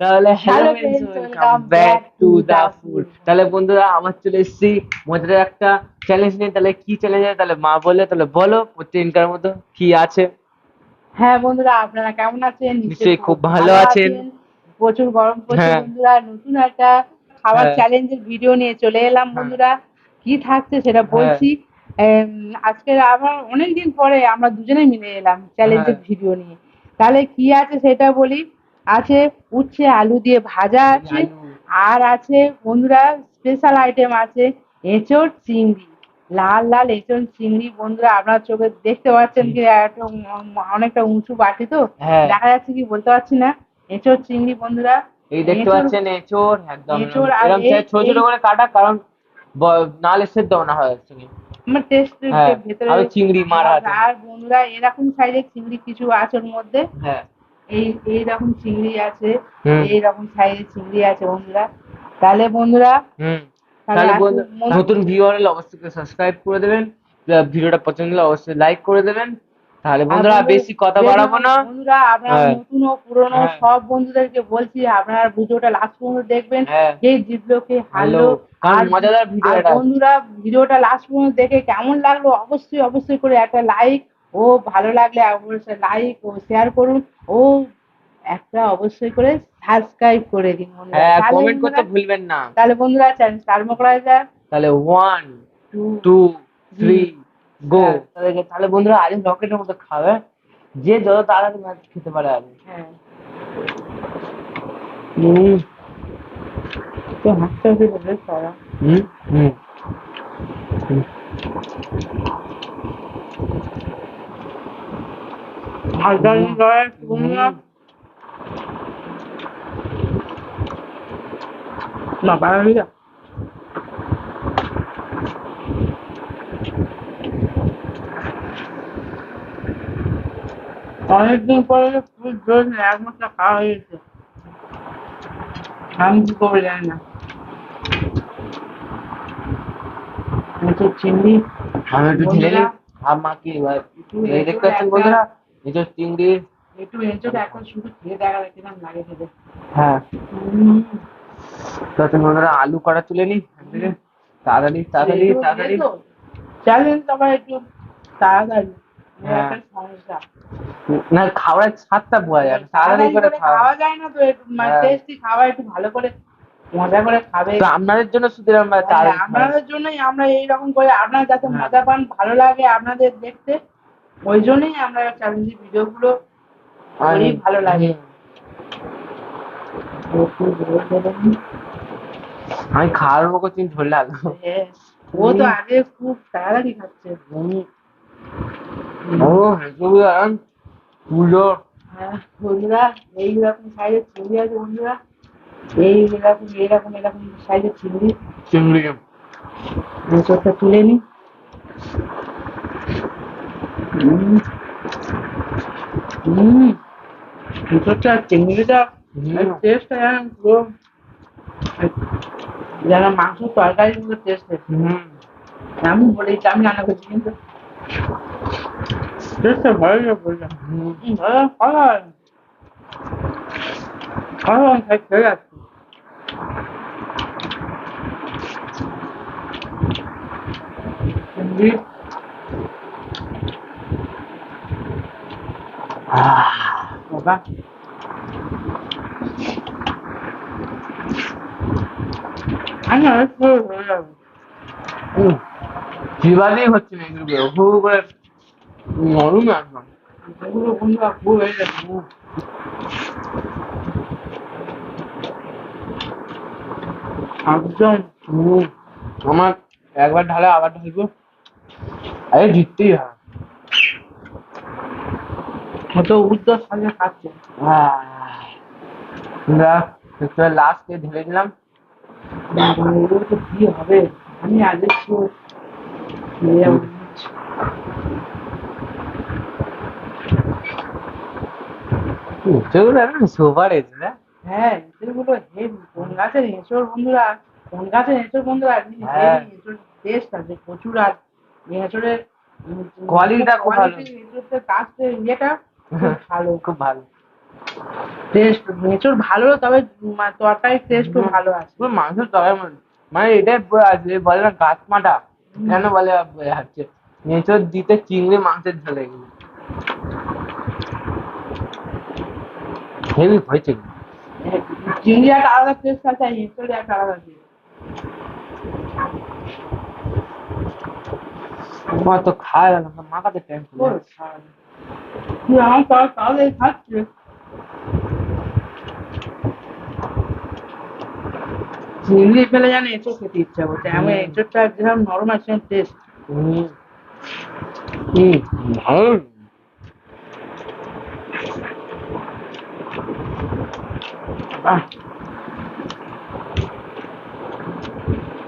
তাহলে hello welcome back to the food তাহলে বন্ধুরা আমার চলে এসেছি মজার একটা চ্যালেঞ্জ নিয়ে। তাহলে কি চ্যালেঞ্জ আছে? তাহলে মা বলে তাহলে বলো প্রতিদিনকার মতো কি আছে? হ্যাঁ বন্ধুরা আপনারা কেমন আছেন? নিশ্চয়ই খুব ভালো আছেন। প্রচুর গরম পড়ছে হ্যাঁ। বন্ধুরা নতুন একটা খাবার হ্যাঁ। চ্যালেঞ্জের ভিডিও নিয়ে চলে এলাম হ্যাঁ। বন্ধুরা। কি থাকছে সেটা বলছি। এম, আজকে আবার অনেকদিন পরে আমরা দুজনে মিলে এলাম চ্যালেঞ্জের হ্যাঁ। ভিডিও নিয়ে। তাহলে কি আছে সেটা বলি। আছে উচ্ছে আলু দিয়ে ভাজা আছে আর আছে বন্ধুরা স্পেশাল আইটেম আছে এঁচড় চিংড়ি। লাল লাল এঁচড় চিংড়ি। বন্ধুরা আপনার চোখে দেখতে পাচ্ছেন কি অনেকটা উঁচু বাটি তো? হ্যাঁ। দেখা যাচ্ছে কি বলতে পারছি না। এঁচড় চিংড়ি বন্ধুরা। এই দেখতে পাচ্ছেন এঁচোড় একদম। এরকম ছোট ছোট করে কাটা কারণ সেদ্ধ না হয় চিংড়ি আমার টেস্ট হ্যাঁ, ভেতরে আরও চিংড়ি মারা আর বন্ধুরা এরকম সাইজের চিংড়ি কিছু আছে ওর মধ্যে। হ্যাঁ। এই এইরকম চিংড়ি আছে। এইরকম সাইজের চিংড়ি আছে বন্ধুরা। তাহলে বন্ধুরা তাহলে নতুন ভিউ হলে অবশ্যই সাবস্ক্রাইব করে দেবেন। ভিডিওটা পছন্দ হলে অবশ্যই লাইক করে দেবেন। তাহলে বন্ধুরা বেশি কথা বাড়াবো না। বন্ধুরা আপনারা হ্যাঁ। নতুন ও পুরনো হ্যাঁ। সব বন্ধুদেরকে বলছি আপনারা ভিডিওটা লাস্ট পর্যন্ত দেখবেন। হ্যাঁ। কে জিতলো কে হারলো। হ্যালো কারণ আর- মজাদার ভিডিও বন্ধুরা ভিডিওটা লাস্ট পর্যন্ত দেখে কেমন লাগল অবশ্যই অবশ্যই করে একটা লাইক ও ভালো লাগলে অবশ্যই লাইক ও শেয়ার করুন। ও একটা অবশ্যই করে সাবস্ক্রাইব করে দিন। হ্যাঁ কমেন্ট করতে ভুলবেন না। তাহলে বন্ধুরা চ্যানেল স্টার্ট করা যাক। তাহলে one two two three go. তাহলে বন্ধুরা আজ রকেটের মতো খাবে। যে যত তাড়াতাড়ি মাছ খেতে পারে আর হ্যাঁ। হুম। তো হাসতে হাসতে বলে সারা হুম হুম। হালকা হালকা বন্ধুরা না বাইরে অনেকদিন পরে খুব জোর এক মাস খাওয়া হয়েছে আমি কি করব জানি না। চিংড়ি আমি একটু ঢেলে নিই বন্ধুরা, আর মাকে এবার একটু এই এঁচোড় দেখতে পাচ্ছেন বন্ধুরা? এই চিংড়ি। একটু এঁচোড় এখন শুধু খেয়ে দেখা যায় কিরম লাগে খেতে। হ্যাঁ। বন্ধুরা আলু করা তুলে নি তাড়াতাড়ি তাড়াতাড়ি তাড়াতাড়ি। দিয়ে তো চ্যালেঞ্জ আবার একটু তাড়াতাড়ি। হ্যাঁ। না খাওয়ার স্বাদটা বোঝা যায়। তাড়াতাড়ি করে খাওয়া। যায় না তো। একটু মানে হ্যাঁ। টেস্টি খাওয়া একটু ভালো করে মজা করে খাবে। আপনাদের জন্য শুধু আমরা তাড়াতাড়ি খাই। আপনাদের জন্যই আমরা এইরকম করে আপনারা যাতে হ্যাঁ। মজা পান ভালো লাগে আপনাদের দেখতে ওই জন্যই আমরা চ্যালেঞ্জের ভিডিওগুলো করি। ভালো লাগে। আমি খাওয়ার মতো চিন্তা ধরলে ও তো আগে খুব তাড়াতাড়ি খাচ্ছে। ও আরাম পুজো। হ্যাঁ, বন্ধুরা এইরকম সাইজের চিংড়ি আছে বন্ধুরা। এই এরকম এরকম এরকম সাইজের চিংড়ি। চিংড়ি। চোখটা তুলে নি। হুম হুম ভিতরটা চিংড়িটা হুম। টেস্টটা যেন পুরো যেন মাংস তরকারি গুলো টেস্ট হুম আমি বলেছি আমি রান্না করছি কিন্তু টেস্টটা ভালো লাগে বললাম হুম। হুম, ভালো ভালো হয়। ভালো হয়, খাই খেয়ে যাচ্ছি চিংড়ি আহ, আর একটু হয়ে যাবে হচ্ছে না এগুলো হু হু করে নরম একদম। এগুলো বন্ধুরা খুব হয়ে যাবে। একদম আমার একবার ঢালে আবার ঢালবো। আরে জিততেই হয়। কত উদ্যোগ সাথে খাচ্ছে লাস্টে ঢেলে দিলাম তো কি হবে? আমি আগে না? হ্যাঁ হেভি কোন গাছের এঁচড় বন্ধুরা কোন গাছের এঁচড় বন্ধুরা হ্যাঁ। টেস্ট আছে প্রচুর আর এঁচড়ের ইয়েটা ভালো। খুব ভালো। টেস্ট এঁচড় ভালো তবে মা- তরকারির টেস্টও ভালো আছে। পুরো মাংসের তরকারি মনে মানে এটাই পুরো আছে বলে না গাছ মাটা কেন বলে বোঝা যাচ্ছে দিতে চিংড়ি মাংসের ঝোলে। এগুলো হেভি হয়েছে কিন্তু। চিংড়ি একটা আলাদা টেস্ট আছে আর এঁচড়ে একটা আলাদা টেস্ট আমার তো খাওয়া গেল না মাখাতে টাইম তুই আমার তাও তাহলে খাচ্ছে চিংড়ি ফেলে জানে এঁচড় খেতে ইচ্ছা করছে এমন হুম। যেরকম নরম আছে টেস্ট হুম ভালো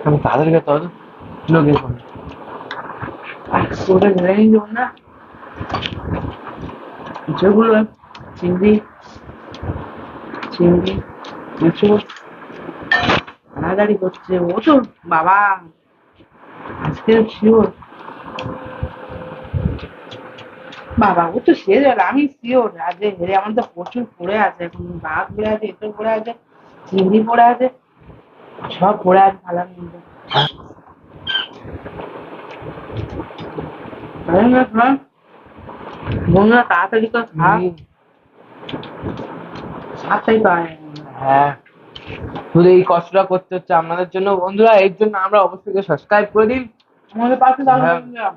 আমি লোক যাব না এঁচড়গুলো চিংড়ি চিংড়ি এঁচড় তাড়াতাড়ি করছে। ও তো বাবা, আজকে শিওর। বাবা, ও তো শেষ হলো আমি শিওর। আজকে হেরে আমার তো প্রচুর পড়ে আছে। এখন ভাত পড়ে আছে এঁচড় পড়ে আছে, চিংড়ি পড়ে আছে, সব পড়ে আছে থালার মধ্যে। তাই না তাড়াতাড়ি করে খা। সাতটাই পায় হ্যাঁ। শুধু এই কষ্টটা করতে হচ্ছে আপনাদের জন্য। বন্ধুরা এর জন্য আমরা অবশ্যই সাবস্ক্রাইব করে দিন। আমাদের পাশে দাঁড়াও হ্যাঁ।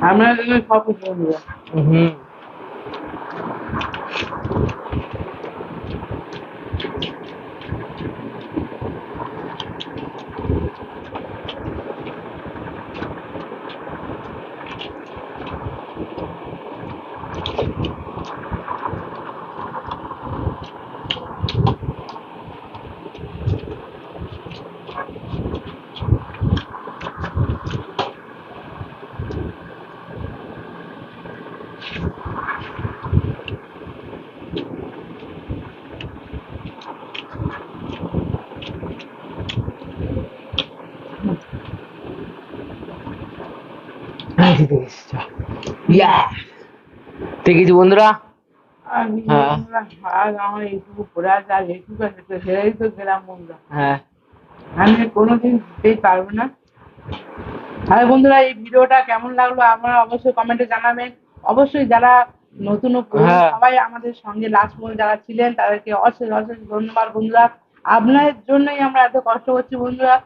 আমরা সব বন্ধুরা। হুম। আছে বন্ধুরা। হ্যাঁ। আমি কোনোদিন দিতেই পারব না। আর বন্ধুরা এই ভিডিওটা কেমন লাগল আপনারা অবশ্যই কমেন্টে জানাবেন। অবশ্যই যারা নতুন হ্যাঁ। সবাই আমাদের সঙ্গে লাস্ট পর্যন্ত যারা ছিলেন তাদেরকে অশেষ অশেষ ধন্যবাদ বন্ধুরা। আপনাদের জন্যই আমরা এত কষ্ট করছি বন্ধুরা।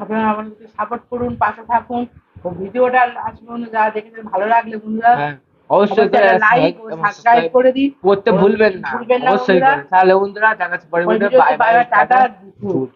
আপনারা আমাদেরকে সাপোর্ট করুন পাশে থাকুন। ভিডিওটা লাস্ট পর্যন্ত যারা দেখেছেন ভালো লাগলে বন্ধুরা হ্যাঁ অবশ্যই লাইক ও সাবস্ক্রাইব করে দিন। করতে ভুলবেন না ভুলবেন না অবশ্যই তাহলে বন্ধুরা দেখা পরে video bye bye tata, tata দুপুর।